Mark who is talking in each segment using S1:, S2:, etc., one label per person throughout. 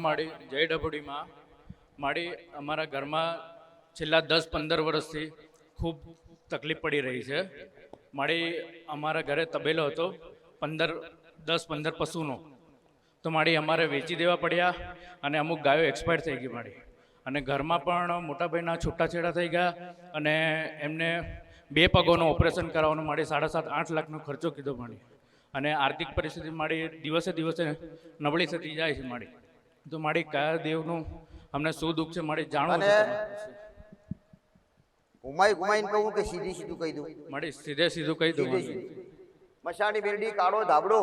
S1: માડી, જય ડભોડીમાં માડી અમારા ઘરમાં છેલ્લા દસ, પંદર વર્ષથી ખૂબ તકલીફ પડી રહી છે. માડી અમારા ઘરે તબેલો હતો, પંદર, દસ, પંદર પશુનો. તો માડી અમારે વેચી દેવા પડ્યા અને અમુક ગાયો એક્સપાયર થઈ ગઈ માડી. અને ઘરમાં પણ મોટાભાઈના છૂટાછેડા થઈ ગયા અને એમને બે પગોનું ઓપરેશન કરાવવાનું માડી સાડા સાત, આઠ લાખનો ખર્ચો કીધો માડી. અને આર્થિક પરિસ્થિતિ માડી દિવસે દિવસે નબળી થતી જાય છે માડી. તો મારી કયા દેવનું અમને શું દુઃખ છે મારે જાણવું છે
S2: ઘુમાઈ ઘુમાઈને કહું કે સીધી સીધું કહી દઉં.
S1: મારી સીધે સીધું કહી દઉં
S2: મશાણી મેલડી કાળો ધાબડો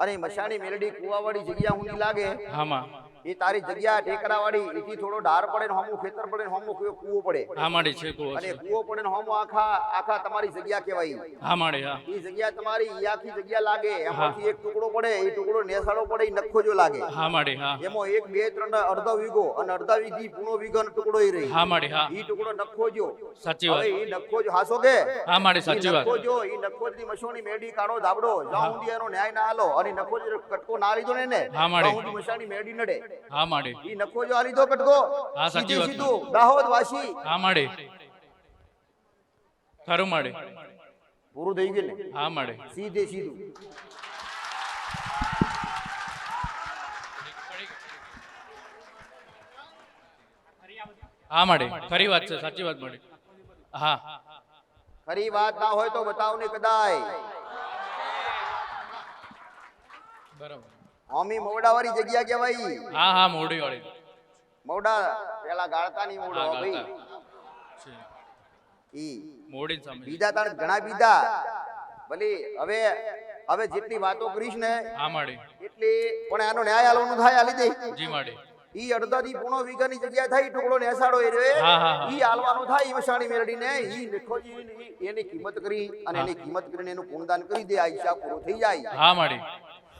S2: અને મશાણી મેલડી કુવાવાળી જગ્યા ઊંડી લાગે.
S1: હામાં
S2: એ તારી જગ્યા ટેકરાવાળી એથી થોડો ઢાર પડે ને હોમું ખેતર પડે ને હોમું કુવો કૂવો પડે.
S1: હા માડી છે કુવો
S2: અને કૂવો પડે ને હોમું આખા આખા તમારી જગ્યા કહેવાય.
S1: હા માડી હા.
S2: એ જગ્યા તમારી ઈ આખી જગ્યા લાગે. એમાંથી એક ટુકડો પડે એ ટુકડો નેસાડો પડે એ નખો જો લાગે.
S1: હા માડી હા.
S2: એમાં એક બે ત્રણ અડધો વીઘો અને અડધા વીઘી પૂણો વીઘો ટુકડો એ રહી.
S1: હા માડી હા.
S2: ઈ ટુકડો નખો જો.
S1: સાચી વાત.
S2: હવે ઈ નખો જો હાસો કે?
S1: હા માડી સાચી વાત.
S2: નખો જો ઈ નખો ની મશોની મેડી કાણો ધાબડો જાઉં એનો ન્યાય ના આલો. અને નખો જો કટકો ના લીધો ને ને
S1: હા, માડી.
S2: મશાની મેડી નડે.
S1: હા માડે.
S2: ઈ નખો જો આ લીધો કટકો
S1: હા, સાચી વાત.
S2: સીધું. દાહોદ વાસી
S1: હા માડે. ખરું માડે.
S2: પૂરું થઈ ગયું ને?
S1: હા માડે.
S2: સીધે સીધું.
S1: હા માડે. ખરી વાત છે સાચી વાત માડે. હા.
S2: ખરી વાત ના હોય તો બતાવ ને કદાય.
S1: બરાબર.
S2: હોમી મોવડાવાળી જગ્યા કહેવાય.
S1: હા હા મોડી વાળી
S2: મોવડા પેલા ગાળતાની મોવડો
S1: હા
S2: ભાઈ. ઈ
S1: મોડી સામે.
S2: બીજા તાણ ઘણા બીજા. ભલે હવે હવે જેટલી વાતો કરીશ ને
S1: હા માડી.
S2: એટલી પણ આનો ન્યાય આલવાનું થાય આલી દે.
S1: જી માડી.
S2: ઈ અડધા થી પૂણો વીઘાની જગ્યા થાય ટુકડો નેસાડો એ રે. ઈ આલવાનું થાય ઈ મેરડી ને ઈ લેખોજી એની કિંમત કરી અને એની કિંમત કરીને એનું પૂર્ણદાન કરી દે આ હિસાબ પૂરો થઈ જાય.
S1: હા માડી.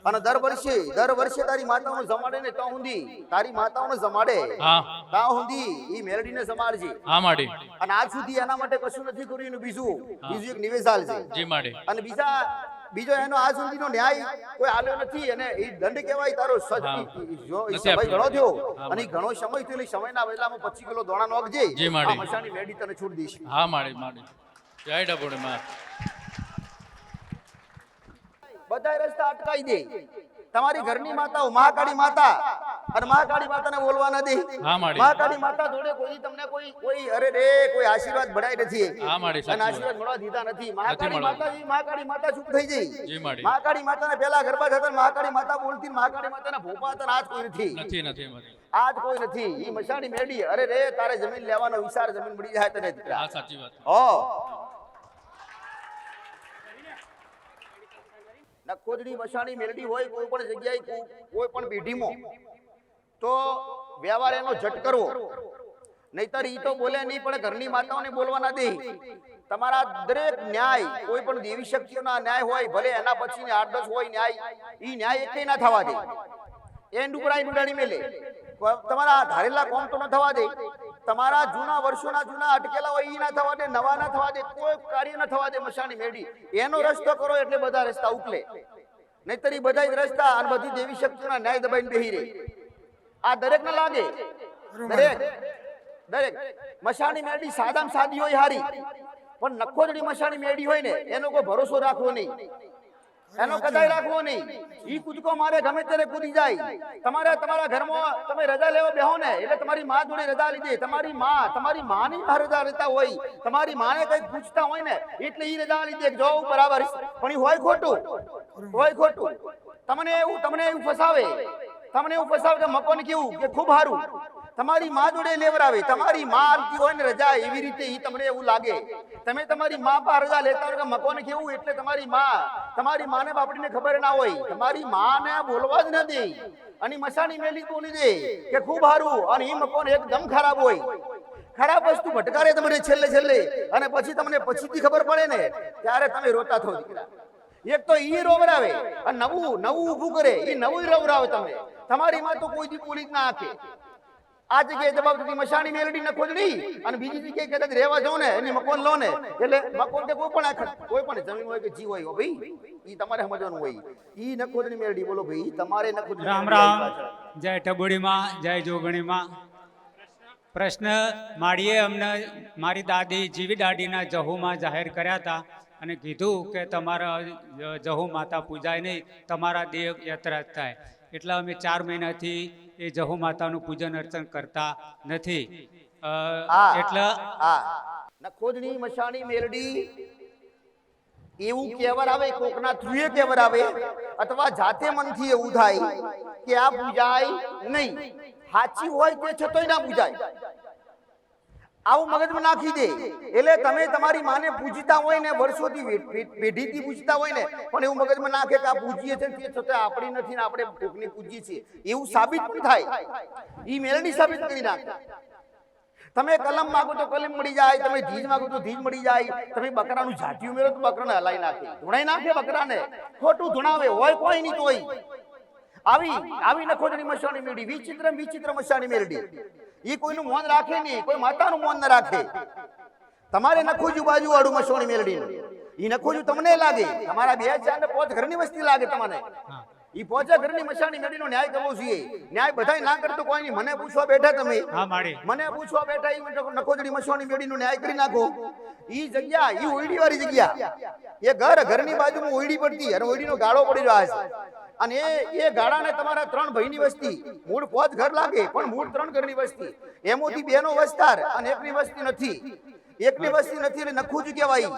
S2: અને દર વર્ષે દર વર્ષે તારી માતાઓને જમાડે ને ત્યાં સુધી તારી માતાઓને જમાડે. ત્યાં સુધી ઈ મેરડીને જમાડજે.
S1: હા માડી.
S2: અને આજ સુધી એના માટે કશું નથી કર્યું એનું બીજું. બીજું એક નિવેશાલ છે.
S1: જી માડી.
S2: અને બીજા બીજો એનો આજ સુધીનો ન્યાય કોઈ આલ્યો નથી અને એ દંડ કહેવાય તારો સમય ઘણો થયો અને ઘણો સમય થયો સમય ના સમયના વેલામાં 25 કિલો દોણા નોખજે.
S1: જી, માડી.
S2: મેડી તને છૂટ દઈશ.
S1: હા માડી માડી. જય ડબોડી માં
S2: બધાય રસ્તા અટકાઈ દે. તમારી ઘરની માતાઓ મહાકાળી માતા અને મહાકાળી માતાને બોલવા ન દે. મહાકાળી માતા જોડે કોઈ તમને કોઈ કોઈ અરે રે કોઈ આશીર્વાદ ભળાય નથી. અને આશીર્વાદ મળવા દીધા નથી. મહાકાળી
S1: મળવા.
S2: માતા મહાકાળી માતા ચૂપ થઈ જઈ. મહાકાળી માતાને પેલા ગરબા થતા મહાકાળી માતા બોલતી મહાકાળી માતાના ભોપા હતા આજ કોઈ નથી.
S1: નથી નથી
S2: આજ કોઈ નથી. ઈ મશાણી મેડી અરે રે તારે જમીન લેવાનો વિચાર જમીન મળી જાય તને
S1: સાચી વાત.
S2: હો. નખોદડી મસાણી મેલડી હોય, કોઈ પણ જગ્યાએ કોઈ- પણ પેઢીમાં તો વ્યવહાર એનો જટ કરવો. નહીતર ઈ તો બોલે નહીં, પણ ઘરની માતાઓને બોલવા ના દે. તમારા દરેક ન્યાય, કોઈ પણ દેવી શક્તિઓના ન્યાય હોય, ભલે એના પછી આઠ દસ હોય ન્યાય, ઈ ન્યાય એકે ના થવા દે. એ ડુકરાઈ ડુડાડી મેલે. તમારા ધારેલા કોમ તો ન થવા દે. તમારા જૂના વર્ષોના જૂના અટકેલા હોય, ઈ ના થવા દે, નવા ના થવા દે, કોઈ કાર્ય ના થવા દે, મશાની મેડી એનો રસ્તો કરો એટલે બધા રસ્તા ઉકલે નહીતર ઈ બધા રસ્તા અને બધી દેવી શક્તિના ન્યાય દબાઈને બેહી રહી. આ દરેક ને લાગે. દરેક. દરેક. મશાની મેડી સાદામાં સાદી હોય હારી. પણ નખોદડી મશાની મેડી હોય ને, એનો કોઈ ભરોસો રાખવો નહીં. એનો કદાય રાખવો નહીં. ઈ કૂદકો મારે ગમે ત્યારે કૂદી જાય. તમારે તમારા ઘરમાં તમે રજા લેવા બેહો ને, એટલે તમારી માં જોડે રજા લીધી. તમારી માં, તમારી માની રજા લેતા હોય. તમારી માને કઈ પૂછતા હોય ને, એટલે ઈ રજા લીધી. જો બરાબર પણ ઈ હોય ખોટું. હોય ખોટું. તમને એવું તમને એવું ફસાવે. તમને એવું ફસાવે કે મકોન કેવું કે ખૂબ સારું તમારી માં જોડે લેવરાવે તમારી માં આવતી હોય ને રજા એવી રીતે ઈ તમને એવું લાગે. તમે તમારી માં પર રજા લેતા હોય કે મકોને કેવું એટલે તમારી માં તમારી માને બાપડીને ખબર ના હોય. તમારી માને બોલવા જ ન દે. અને મસાની મેલી બોલી દે કે ખૂબ સારું અને ઈ મકોન એકદમ ખરાબ હોય. ખરાબ વસ્તુ ભટકારે તમને છેલ્લે છેલ્લે. અને પછી તમને પછીથી ખબર પડે ને ત્યારે તમે રોતા થો દીકરા. એક તો ઈ રોવરાવે અને નવું નવું ઊભું કરે. ઈ નવું રોવરાવે તમે. તમારી માં તો કોઈ દી બોલી જ ના આપે આ જગ્યાએ જવાબ દીધી મશાણી મેલડી ને ખોજડી અને બીજી જગ્યાએ કદાચ રહેવા જાઓ ને એની મકોન લો ને એટલે મકોન તે કોઈ પણ કોઈ પણ જમીન હોય કે જીવ હોય ભાઈ ઈ તમારે સમજવાનું હોય. ઈ ન ખોજણી મેલડી બોલો ભાઈ તમારે ન ખોજણી
S3: રામ રામ
S2: આવી પાછળ.
S3: જય જોગણી માં જોગણીમાં. પ્રશ્ન માળીએ અમને મારી દાદી જીવી દાડીના જહુમાં જાહેર કર્યા હતા અને કીધું કે તમારા જહુ માતા પૂજાય નહીં તમારા દેવ યાત્રા થાય. એટલે અમે ચાર મહિનાથી એ જહુ માતાનું પૂજન અર્ચન કરતા નથી. એટલે
S2: આ ન મશાણી મેલડી એવું કહેવર આવે કોકના થ્રુએ કહેવર આવે અથવા જાતે મનથી એવું થાય કે આ પૂજાય નહીં. સાચી હોય તે છતાંય ના પૂજાય. આવું મગજમાં નાખી દે. એટલે તમે તમારી માને પૂજતા હોય ને, વર્ષોથી પેઢીથી પૂજતા હોય ને, પણ એવું મગજમાં નાખે કે આ પૂજીએ છે તે છતાં આપણી નથી ને આપણે કોકની પૂજીએ છીએ. એવું સાબિત પણ થાય. એ મેલડી સાબિત કરી નાખે. તમે કલમ માંગો તો કલમ મળી જાય, તમે ધીજ માંગો તો ધીજ મળી જાય. તમે બકરાનું ઝાંટિયું મેળો તો બકરાને હલાઈ નાખે. ધૂણાઈ નાખે બકરાને. ખોટું ધૂણાવે હોય કોઈ નહીં તોય. આવી આવી નખોજણી મશાણી મેળવી, વિચિત્ર વિચિત્ર મશાણી મેળડી એ કોઈનું મોન રાખે નહીં કોઈ માતાનું મોન ન રાખે. તમારે નખોજું બાજુ વાળું મસોણી મેળડી ઈ નખોજું તમને લાગે. તમારા બે ચાર ને પાંચ ઘરની વસ્તી લાગે તમને. ઈ પોચા ઘરની મસાણી મેળીનો ન્યાય કરવો જોઈએ. ન્યાય બધાય ના કરતો કોઈ નહીં. મને પૂછવા બેઠા તમે. મને પૂછવા બેઠા ઈ નખોજડી નખોદડી મેળીનો ન્યાય કરી નાખો. ઈ જગ્યા ઈ ઓઈડી વાળી જગ્યા. એ ઘર ઘરની બાજુમાં ઓઈડી પડતી. અને ઓઈડીનો ગાળો પડી રહ્યો છે અને એ એ ગાળાને તમારા ત્રણ ભાઈની વસ્તી. મૂળ પોત ઘર લાગે પણ મૂળ ત્રણ ઘરની વસ્તી. એમાંથી બેનો વસ્તાર અને એકની વસ્તી નથી. એકની વસ્તી નથી એટલે નખુજુ કહેવાય.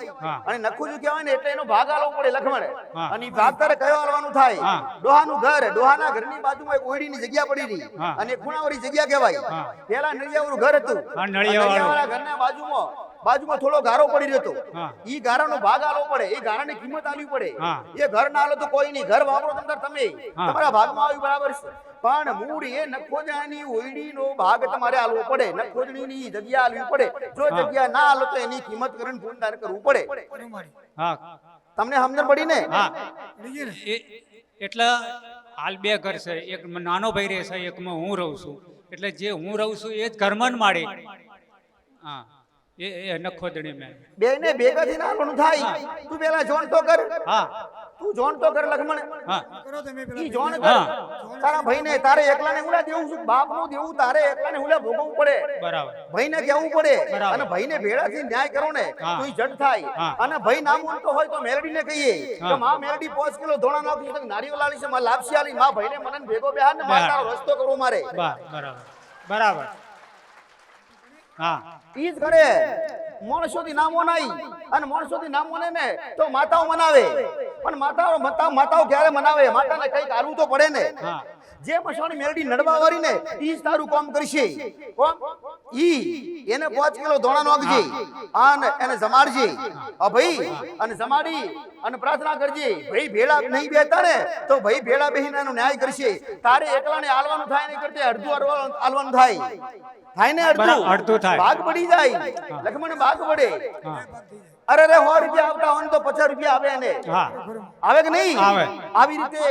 S2: અને નખુજુ કહેવાય ને એટલે એનો ભાગ આલવો પડે લખમણ. અને ઈ ભાગ તારે કયો આલવાનું થાય. ડોહાનું ઘર. ડોહાના ઘરની બાજુમાં એક ઓયડીની જગ્યા પડી રહી અને ખૂણાવાળી જગ્યા કહેવાય. પેલા નળિયાવાળું ઘર હતું.
S3: નળિયાવાળા
S2: ઘરના બાજુમાં બાજુમાં થોડો ગારો પડી રહ્યો હતો ઈ ગારાનો ભાગ આલો પડે એ ગારાની કિંમત આલવી પડે. એ ઘર ના આલો તો કોઈ નહીં ઘર વાપરો તમે તમે. તમારા ભાગમાં આવ્યું બરાબર છે. પણ મૂળ એ નખોજાની ઓયડીનો ભાગ તમારે આલવો પડે. નખોજણીની જગ્યા આલવી પડે. જો જગ્યા ના આલો તો એની કિંમત કરીને પૂનદાન કરવું પડે. તમને સમજણ પડી ને?
S3: એટલે હાલ બે ઘર છે. એક નાનો ભાઈ રહે છે એકમાં હું રહું છું. એટલે જે હું રહું છું એ જ ઘરમાં માડે હા. એ એ નખોદણી મેં.
S2: બેને ભેગા થઈને આલવાનું થાય તું પેલા જોણ તો કર.
S3: હા.
S2: તું જોણ તો કર લખમણ.
S3: હા.
S2: ઈ જોણ કર. તારા ભાઈને તારે એકલાને ઉલા દેવું છું? બાપનું દેવું તારે એકલાને ઉલા ભોગવવું પડે?
S3: બરાબર.
S2: ભાઈને કહેવું પડે. અને ભાઈને ભેળાથી ન્યાય કરો ને. તો ઈ જડ થાય. અને ભાઈ ના માનતો હોય તો મેલડીને કહીએ કે. માં મેલડી પાંચ કિલો ધોળા નાખી નારિયેળ લાલી છે માં લાપસી આલી માં ભાઈને મને ભેગો બેહાર ને તારો રસ્તો કરવો મારે.
S3: બરાબર. બરાબર. હા.
S2: ઈ જ કરે માણસોથી નામો નાઈ અને માણસોથી નામો ને ને તો માતાઓ મનાવે. પણ માતાઓ માતા માતાઓ ક્યારે મનાવે? માતાને કંઈક આલવું તો પડે ને. જે મસાણી મેલડી નડવાવાળી ને ઈ જ તારું કામ કરશે. કોણ ઈ એને પાંચ કિલો ધોણા નોખજે અને એને જમાડજે. આ ભાઈ અને જમાડી અને પ્રાર્થના કરજે. ભાઈ ભેળા નહીં બેતા ને તો ભાઈ ભેળા બેહીને એનો ન્યાય કરશે. તારે એકલાને આલવાનું થાય નહીં કરતે અડધું આલવાનું આલવાનું થાય. થાય ને અડધું?
S3: અડધું થાય.
S2: ભાગ પડી જાય. લખમણ ભાગ પડે. અરે રે સો રૂપિયા આવતા હોય તો પચાસ રૂપિયા આવે
S3: હા.
S2: આવે કે નહીં?
S3: આવે.
S2: આવી રીતે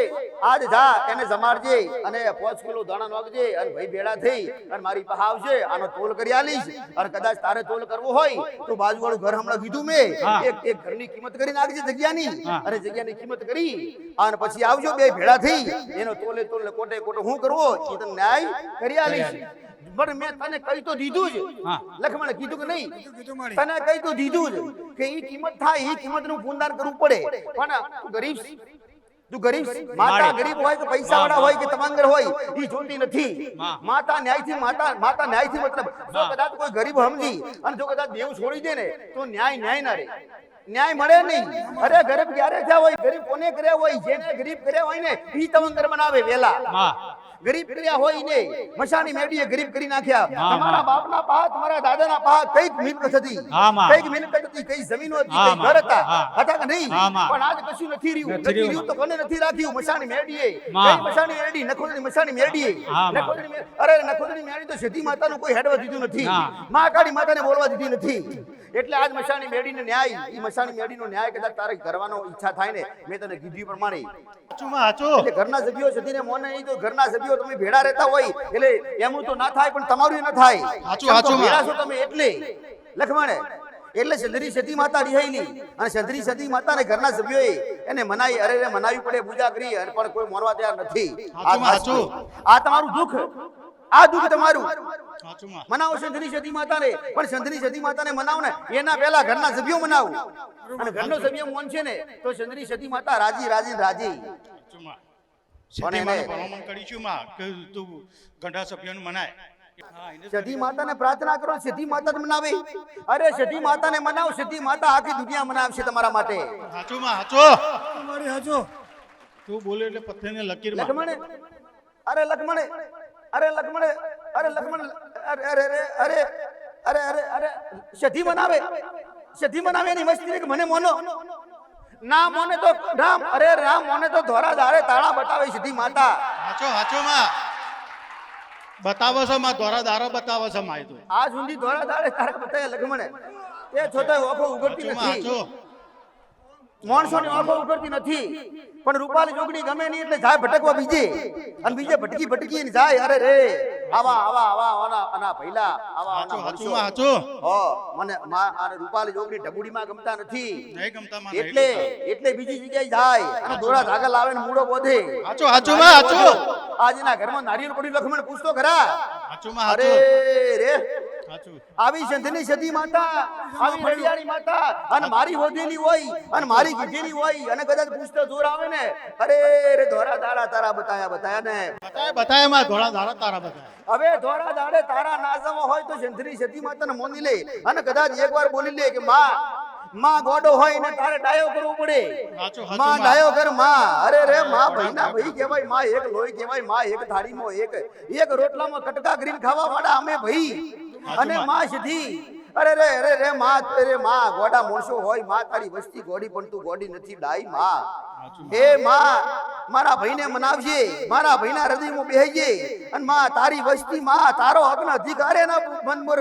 S2: આજ જા એને જમાડજે અને પાંચ કિલો દાણા નાખજે અને ભાઈ ભેળા થઈ અને મારી પાસે આવશે આનો તોલ કરી આલીશ. અને કદાચ તારે તોલ કરવો હોય તો બાજુવાળું ઘર હમણાં કીધું મેં. એક એક ઘરની કિંમત કરી નાખજે જગ્યાની. અને જગ્યાની કિંમત કરી અને પછી આવજો બે ભેળા થઈ. એનો તોલે તોલે કોટે કોટે હું કરવો? એ તને ન્યાય કરી આલીશ. પણ મેં તને કહી તો દીધું
S3: છે
S2: લખમણ કીધું કે નહીં? તને કહી તો દીધું છે કે એ કિંમત થાય એ કિંમતનું પૂનદાન કરવું પડે. પણ ગરીબ તું ગરીબ. માતા ગરીબ હોય કે પૈસા વાળા હોય કે તમાંગર હોય એ જોતી નથી. માતા ન્યાયથી માતા માતા ન્યાયથી મતલબ જો કદાચ કોઈ ગરીબ સમજી અને જો કદાચ દેવ છોડી દે ને તો ન્યાય ન્યાય ના રહે ન્યાય મળે નહીં. અરે ગરીબ ક્યારે થયા હોય? ગરીબ કોને કર્યા હોય? જેને ગરીબ કર્યા હોય ને તમામ ઘર બનાવે વેલા.
S3: હા.
S2: ગરીબ કર્યા હોય ને મશાની મેડીએ ગરીબ કરી નાખ્યા. તમારા બાપના પા તમારા દાદાના પા કંઈક મિલકત હતી. કંઈક મિલકત હતી કઈ જમીનો હતી કઈ ઘર હતા. હતા કે નહીં? પણ આજ કશું નથી રહ્યું.
S3: નથી રહ્યું,
S2: તો કોને નથી રાખ્યું? મશાની મેડીએ. કઈ મશાની મેડી? નખોદની મશાની મેડીએ. નખોદની અરે નખોદની મેડી તો સીધી માતાનું કોઈ હેડવા દીધું નથી. માં કાળી માતાને બોલવા દીધી નથી. એટલે આજ મશાણી મેડીને ન્યાય. એ મશાની મેડી નો ન્યાય કદાચ તારે કરવાનો ઈચ્છા થાય ને મેં તને કીધી પ્રમાણે. એટલે ઘરના સભ્યો સતીને મોને નહીં તો ઘરના સભ્યો તમે ભેડા રહેતા હોય એટલે એમનું તો ના થાય પણ તમારું ન થાય. ભેડા છો તમે એટલે. લખમણે એટલે ચંદ્રી સતી માતા રિહાઈલી અને ચંદ્રી સતી માતાને ઘરના સભ્યોએ એને મનાઈ અરે રે મનાવી પડે પૂજા કરી અને પણ કોઈ મરવા તૈયાર નથી. આ તમારું દુઃખ. આ દુઃખ તમારું. મનાવો સંધની સતી માતાને પણ ચંદ્રી સતી માતાને મનાવો ને. એના પહેલા ઘરના સભ્યો મનાવો. અને ઘરનો સભ્ય મોન છે ને તો સંધની સતી માતા રાજી રાજી રાજી. માતાને પ્રાર્થના કરો માતા મનાવે. અરે સતી માતાને મનાવો સતી માતા આખી દુનિયા મનાવશે તમારા માટે.
S4: હાચુમાં હાચું.
S5: તમારી હાચો.
S4: તું બોલે એટલે પથ્થરને લકીરમાં
S2: લક્ષ્મણે અરે લક્ષ્મણે અરે લક્ષ્મણે અરે લક્ષ્મણ અરે અરે અરે અરે અરે અરે અરે મનાવે. સતી મનાવે એની મસ્તી કે મને મોનો. ના મોને તો રામ. અરે રામ મોને તો ધોરા દારે તાળા બતાવે સીધી માતા.
S4: હાચો હાચોમાં બતાવો છો માં ધોરા દારો બતાવો છો માય તું.
S2: આ સુધી ધોરા દારે તારા બતાવે લગમણે એ છતાં ઓખો ઉગડતી નથી.
S4: હાચું.
S2: માણસોની આંખો ઉઘડતી નથી. પણ રૂપાલી જોગણી ગમે નહીં એટલે જાય ભટકવા બીજે. અને બીજે ભટકી ભટકી ને જાય અરે રે. આવા આવા આવા આના આના ભૈલા આવા આના
S4: હાચો હાચો
S2: હો મને માં રૂપાલી જોગણી ઢબુડીમાં ગમતા નથી.
S4: નહીં ગમતા માં
S2: એટલે એટલે બીજી જગ્યાએ જાય. અને દોરા ધાગા લાવે ને મૂળો બોધે.
S4: હાચો હાચો માં હાચો.
S2: આજના ઘરમાં નારિયેળ પડી લખમણ પૂછતો ખરા.
S4: હાચુમાં
S2: અરે રે.
S4: હાચું
S2: આવી સંધની સતી માતા આવી રડિયાળી માતા અને મારી હોદેલી હોય અને મારી કીધેલી હોય અને કદાચ પૂછતો જોર આવે ને અરે રે ધોરા દાડા તારા બતાયા બતાયા ને.
S4: બતાયા બતાયા માં ધોરા ધારા તારા બતાયા.
S2: હવે ધોરા દાડે તારા નાઝમ હોય તો સંધની સતી માતાને મોની લે અને કદાચ એકવાર બોલી લે કે માં માં ગોડો હોય ને તારે ડાયો કરવો પડે. માં ડાયો કરમાં. અરે રે માં ભાઈના ભાઈ કહેવાયમાં એક લોહી કહેવાયમાં એક થાળીમાં એક એક રોટલામાં કટકા ગ્રીન ખાવા વાળા અમે ભાઈ. અને માં સીધી. અરે રે અરે રે માં અરે માં ગોડા મોણસો હોયમાં તારી વસ્તી ગોડી પણ તું ગોડી નથી ડાઈ માં. હે માં મારા ભાઈને મનાવજે મારા ભાઈના હૃદયમાં બેહજે અને માં તારી વસ્તી માં તારો હકનો અધિકાર એના મન પર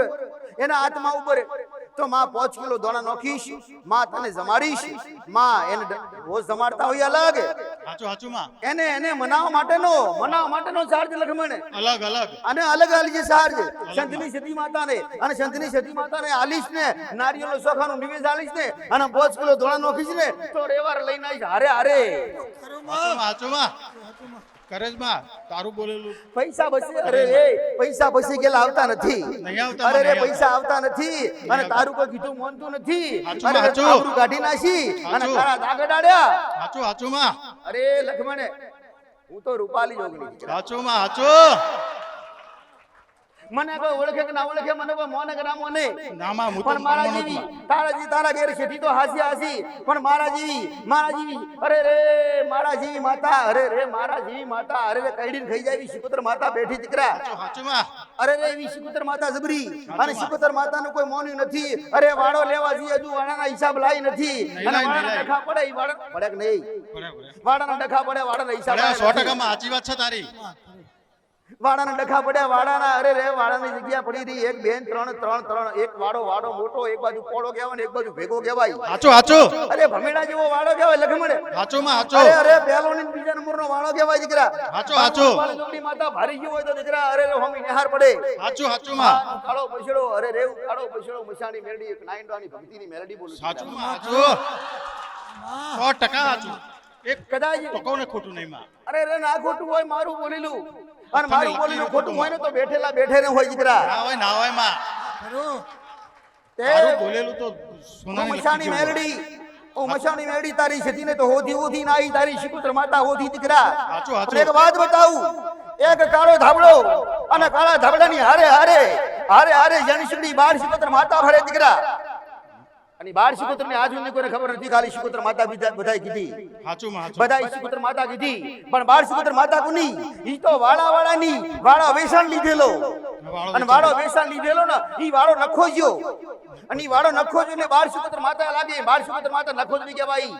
S2: એના આત્મા ઉપર. તો માં પાંચ કિલો દોણા નોખીશમાં તને જમાડીશમાં એને રોજ જમાડતા હોય અલગ.
S4: હાચું હાચું માં
S2: એને એને મનાવવા માટેનો મનાવવા માટેનો ચાર્જ લખમણે
S4: અલગ અલગ.
S2: અને અલગ અલગ જે ચાર્જ સંતની સતી માતાને અને સંતની સતી માતાને આલીશ ને નારિયેળનો સોખાનું નિવેદ આલીશ ને અને પાંચ કિલો ધોળા નોખીશ ને તો રેવાર લઈને આવીશ હારે હારે.
S4: હાચું હાચું માં કરે જ માં તારું બોલેલું.
S2: પૈસા બસે અરે રે પૈસા બસી ગયેલા આવતા નથી. અરે રે પૈસા આવતા નથી. અને તારું કોઈ કીધું માનતું નથી. કાઢી નાખી અને તારા દાગા ડાળ્યા.
S4: હાચું હાચું માં
S2: અરે લખમણે હું તો રૂપાલી જોગણી.
S4: હાચું માં હાચું.
S2: મને કોઈ ઓળખે કે ના ઓળખે મને કોઈ મોને કે ના મોને.
S4: માં
S2: પણ મારા જેવી તારા જેવી તારા ઘેર શેઠી તો હાસી હાસી. પણ મારા જેવી મારા જેવી અરે રે મારા જેવી માતા અરે રે મારા જેવી માતા અરે રે કઈડી થઈ જાય શિકોતર માતા બેઠી દીકરા.
S4: માં
S2: અરે રે એવી શિકોતર માતા જબરી. અને શિકોતર માતાનું કોઈ મોન્યું નથી. અરે વાળો લેવા જઈએ હજુ વાળાના હિસાબ લાઈ નથી. અને
S4: લાય.
S2: ડખા પડે ઈ વાળા પડે કે નહીં?
S4: બરાબર.
S2: ડખા પડે વાળાના હિસાબ
S4: અરે
S2: લાય
S4: સો
S2: નથી.
S4: ટકામાં સાચી વાત છે તારી.
S2: વાડાના ડખા પડ્યા વાડાના અરે રે વાડાની જગ્યા પડી રહી. એક બેન ત્રણ ત્રણ ત્રણ. એક વાડો વાડો મોટો એક બાજુ પોળો કહેવાય ને એક બાજુ ભેગો કહેવાય.
S4: હાચું હાચું.
S2: અરે ભમેડા જેવો વાડો કહેવાય લખમણે
S4: હાચું. માં
S2: અરે અરે પહેલો ને બીજા નંબરનો વાડો કહેવાય દીકરા.
S4: હાચું, હાચું.
S2: રૂપાળી માતા ભારી ગયો હોય તો દીકરા અરે રે હોમી નિહાર પડે.
S4: હાચું હાચું માં
S2: કાળો પછડો અરે રે કાળો પછડો મશાની મેલડી એક નાઈન્ડવાની ભક્તિની મેલડી બોલું.
S4: હાચું માં હાચું. સો ટકા હાચું. એક
S2: કદાચ
S4: કોને ખોટું નહીં માં
S2: અરે રે ના ખોટું હોય મારું બોલેલું અને મારું બોલેલું
S4: ખોટું
S2: હોય ને તો બેઠેલા બેઠે ને હોય દીકરા.
S4: ના હોય ના હોયમાં.
S5: ખરું.
S2: તે
S4: બોલેલું તો સોનાની
S2: મશાની મેલડી હું મશાની મેલડી તારી સતીને તો હોધી હોધી નાઈ તારી શિકુત્ર માતા હોધી દીકરા. એક વાત બતાવું એક કાળો ધાબળો અને કાળા ધાબળાની હારે હારે હારે હારે જનશીડી બાર શિકુત્ર માતા ભરે દીકરા. અને બાર શિકુત્ર ને આજ સુધી કોઈને ખબર નથી ખાલી શિકુત્ર માતા બધાય કીધી.
S4: સાચું માં હાચું.
S2: બધા શિકુત્ર માતા કીધી. પણ બાર શિકુત્ર માતા કોની? ઈ તો વાળા વાળાની વાળા વેસણ લીધેલો. અને વાળો વેસણ લીધેલો ને ઈ વાળો નખો જ્યો અને ઈ વાળો નખો જો ને બાર શિકુત્ર માતા લાગે. બાર શિકુત્ર માતા નખો જ નહીં કહેવાય.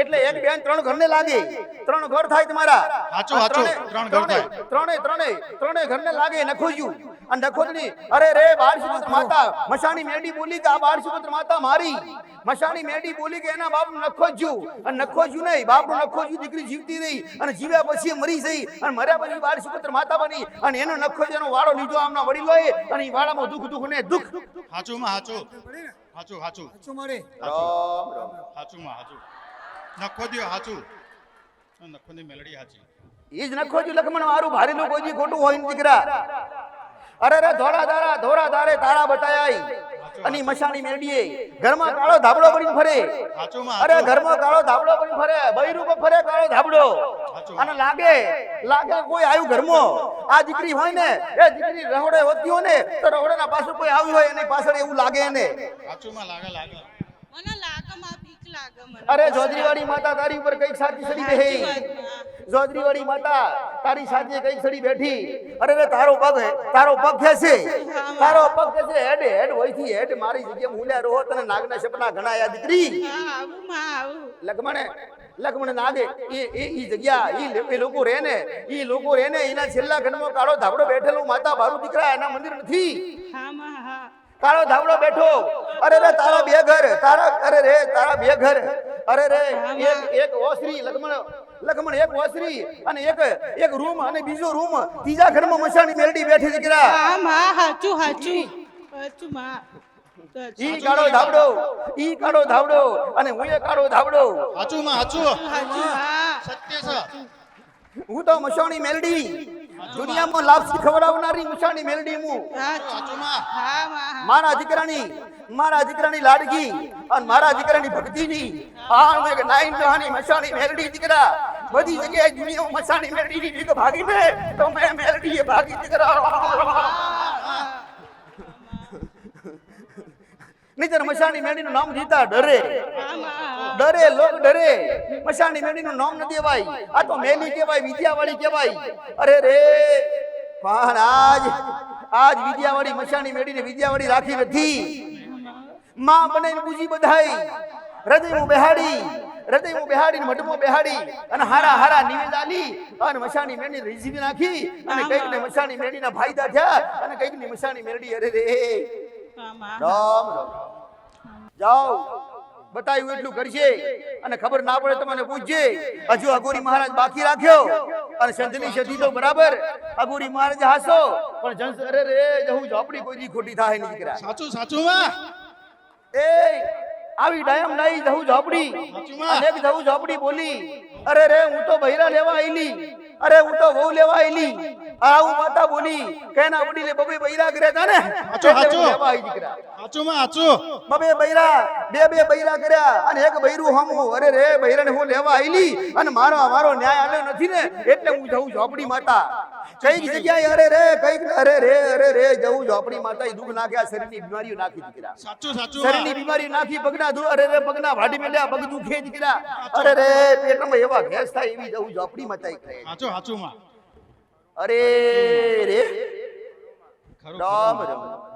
S2: એટલે એક બેન ત્રણ ઘરને લાગે ત્રણ ઘર થાય તમારા.
S4: હાચું,
S2: આ ત્રણે-
S4: ત્રણ ઘર થાય.
S2: ત્રણે ત્રણે ત્રણે ઘરને લાગે નખોજ્યું. અને નખોજની અરે રે બાળસુપુત્ર માતા મશાની મેડી બોલી કે આ બાળસુપુત્ર માતા મારી. મશાની મેડી બોલી કે એના બાપ નખોજ્યું. અને નખોજ્યું નહીં બાપનું નખોજ્યું દીકરી જીવતી રહી. અને જીવ્યા પછી એ મરી જઈ. અને મર્યા પછી બારસુપુત્ર માતા બની. અને એનો નખોજ એનો વાળો લીધો આમના વડીલોએ અને એ વાળામાં દુઃખ દુઃખ ને દુઃખ.
S4: સાચું માં સાચું સાચું હાચું
S2: રામ રામ
S4: સાચું માં હાચું. નખો દ્યો હાચું નખોની મેલડી હાચી.
S2: ઈ જ નખો છું લખમણ મારું ભારેલું કોઈ ખોટું હોય ને દીકરા. અરે રે ધોળા દારા ધોળા દારે તારા બટાયાઈ. અને ઈ મશાણી ઘરમાં કાળો ધાબળો બનીને ફરે. અરે ઘરમાં કાળો ધાબળો બની ફરે. બૈરું પર ફરે કાળો ધાબળો. અને લાગે લાગે કોઈ આવ્યું ઘરમાં. આ દીકરી હોય ને એ દીકરી રહોડે હોતી હોય ને તો રહોડાના પાછળ કોઈ આવ્યું હોય એની પાછળ એવું લાગે એને.
S4: હાચું લાગે લાગે.
S5: મને
S2: અરે જોદરીવાળી માતા તારી ઉપર કંઈક સાચી સડી બેહી.
S5: સાચી
S2: જોદરીવાળી માતા તારી સાથે કંઈક સડી બેઠી. અરે રે તારો પગ તારો પગ ખેસે તારો પગ ખેસે હેડ હેડ હોયથી હેડ મારી જગ્યા મૂલ્યા રહો તને નાગના સપના ઘણા યાદ દીકરી
S5: લગમણે
S2: લખમણ નાગે એ એ ઈ જગ્યા એ લોકો રહે ને ઈ લોકો રહે ને એના છેલ્લા ખંડમાં કાળો ધાબડો બેઠેલો માતા બારું દીકરા એના મંદિર નથી. કાળો ધાબડો બેઠો. અરે રે તારા બે ઘર તારા અરે રે તારા બે ઘર. અરે રે એક એક ઓસરી લખમણ લખમણ એક ઓસરી અને એક એક રૂમ અને બીજો રૂમ. ત્રીજા ઘરમાં મશાની મેરડી બેઠી દીકરા
S5: હા માં હાચું હાચું. હાચું માં.
S2: ઈ કાળો ધાવડો ઈ કાળો ધાવડો અને હું એ કાળો ધાવડો
S4: હાચું માં હાચું.
S5: હાચું
S4: સત્ય છે.
S2: હું તો મશાની મેરડી. દુનિયામાં લાપસી ખવડાવનારી મશાની મેલડી હું. મારા દીકરાની મારા દીકરાની લાડકી અને મારા દીકરાની ભક્તિની આ એક નાઈન જહાની મસાણી મેલડી દીકરા. બધી જગ્યાએ દુનિયા મસાણી મેલડી ભીખ ભાગી ને તો મેં મેરડીએ ભાગી દીકરા. નહીતર મસાણી મેરડીનું નામ જીતા ડરે. ડરે. લોક ડરે. મસાણી મેરડીનું નામ ન દેવાય. આ તો મેલી કહેવાય વિદ્યાવાળી કહેવાય. અરે રે. પણ આજ આજ વિદ્યાવાળી મસાણી મેડીને વિદ્યાવાળી રાખી નથી. માં બને પૂજી બધાઈ હૃદયમાં બેહાડી હૃદયમાં બેહાડીને મઢમાં બેહાડી અને હારા હારા નિવેદ આલી અને મસાણી મેળી રીઝવી નાખી અને કંઈક ને મસાણી મેળીના ફાયદા થયા અને કંઈકની મસાણી મેળી અરે રે. રામ. રામ જાઓ બતાવ્યું એટલું કરશે અને ખબર ના પડે તો મને પૂછજે. હજુ અઘોરી મહારાજ બાકી રાખ્યો અને સંતની સદી તો બરાબર. અઘોરી મહારાજ હાસો પણ જંસ અરે રે જહું ઝોપડી કોઈ ખોટી થાય નહીં દીકરા.
S4: સાચું સાચું માં.
S2: એ આવી ડાયમ ડાઈ જહું ઝોપડી. અનેક જહું ઝોપડી બોલી અરે રે હું તો બૈરા લેવા આઈલી અરે હું તો વહુ લેવા આઈલી આવું માતા બોલી કેના વડીલે બબે બૈરા કરે ને. આચો
S4: આચો
S2: લેવા આઈ દીકરા.
S4: હાચું માં આચો
S2: બબે બૈરા બે બે બૈરા કર્યા અને એક બૈરું હમું અરે રે બૈરાને હું લેવા આઈલી અને મારો મારો ન્યાય આવ્યો નથી ને એટલે હું જઉં ઝોપડી માતા. કંઈક જગ્યાએ અરે રે કંઈક અરે રે અરે રે જવું ઝોપડી માતા દુઃખ નાખ્યા શરીરની બીમારીઓ નાખી દીકરા.
S4: સાચું સાચું.
S2: શરીરની બીમારી નાખી પગના અરે રે પગના વાડી મેલ્યા પગ દુખે દીકરા. અરે રે પેટમાં એવા ગેસ થાય એવી જવું ઝોપડી મચાઈ થાય.
S4: હાચું હાચું માં
S2: અરે રે. રામ રામ.